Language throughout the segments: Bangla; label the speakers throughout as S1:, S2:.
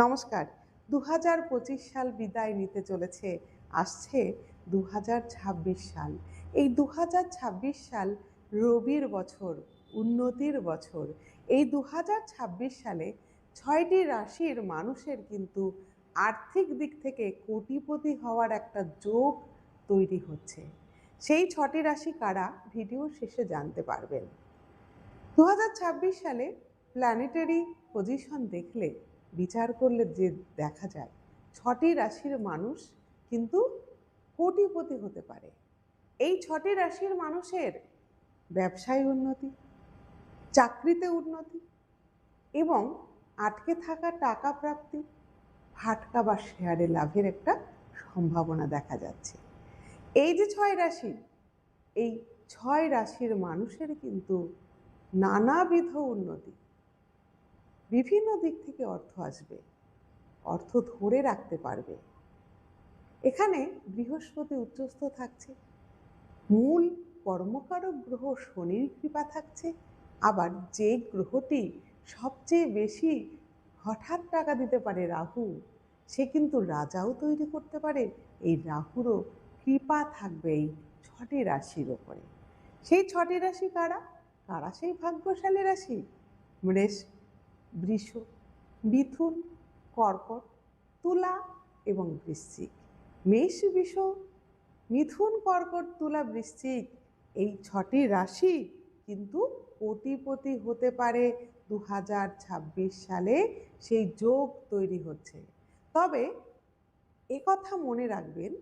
S1: নমস্কার। দু হাজার পঁচিশ সাল বিদায় নিতে চলেছে, আসছে দু হাজার ছাব্বিশ সাল। এই দু হাজার ছাব্বিশ সাল রবির বছর, উন্নতির বছর। এই দু হাজার ছাব্বিশ সালে ছয়টি রাশির মানুষের কিন্তু আর্থিক দিক থেকে কোটিপতি হওয়ার একটা যোগ তৈরি হচ্ছে। সেই ছটি রাশি কারা ভিডিও শেষে জানতে পারবেন। দু হাজার ছাব্বিশ সালে প্ল্যানেটারি পজিশন দেখলে বিচার করলে যে দেখা যায়, ছটি রাশির মানুষ কিন্তু কোটিপতি হতে পারে। এই ছটি রাশির মানুষের ব্যবসায় উন্নতি, চাকরিতে উন্নতি এবং আটকে থাকা টাকা প্রাপ্তি, ফাটকা বা শেয়ারে লাভের একটা সম্ভাবনা দেখা যাচ্ছে। এই যে ছয় রাশি, এই ছয় রাশির মানুষের কিন্তু নানাবিধ উন্নতি। বিভিন্ন দিক থেকে অর্থ আসবে, অর্থ ধরে রাখতে পারবে। এখানে বৃহস্পতি উচ্চস্থ থাকছে, মূল কর্মকারক গ্রহ শনির কৃপা থাকছে, আবার যে গ্রহটি সবচেয়ে বেশি হঠাৎ টাকা দিতে পারে রাহু, সে কিন্তু রাজাও তৈরি করতে পারে, এই রাহুরও কৃপা থাকবে এই ছটি রাশির ওপরে। সেই ছটি রাশি কারা? কারা সেই ভাগ্যশালী রাশি? মেষ বৃষ, মিথুন, কর্কট, তুলা এবং বৃশ্চিক। মেষ, বৃষ, মিথুন, কর্কট, তুলা, বৃশ্চিক এই ছটি রাশি কিন্তু কোটিপতি হতে পারে দু হাজার ছাব্বিশ সালে সেই যোগ তৈরি হচ্ছে। তবে কথা মনে রাখবেন,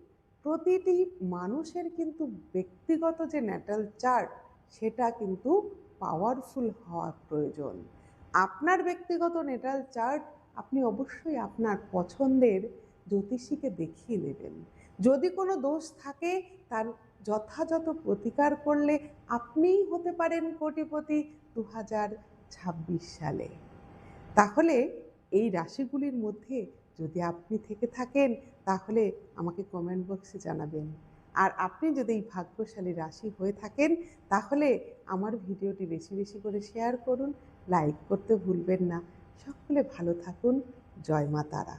S1: প্রতিটি মানুষের কিন্তু ব্যক্তিগত যে ন্যাটাল চার্ট সেটা কিন্তু পাওয়ারফুল হওয়া প্রয়োজন। আপনার ব্যক্তিগত নেটাল চার্ট আপনি অবশ্যই আপনার পছন্দের জ্যোতিষীকে দেখিয়ে নেবেন যদি কোনো দোষ থাকে, তার যথাযথ প্রতিকার করলে আপনিই হতে পারেন কোটিপতি দু হাজার ছাব্বিশ সালে। তাহলে এই রাশিগুলির মধ্যে যদি আপনি থেকে থাকেন, তাহলে আমাকে কমেন্ট বক্সে জানাবেন। আর আপনি যদি এই ভাগ্যশালী রাশি হয়ে থাকেন, তাহলে আমার ভিডিওটি বেশি বেশি করে শেয়ার করুন। লাইক করতে ভুলবেন না। সকলে ভালো থাকুন। জয় মা তারা।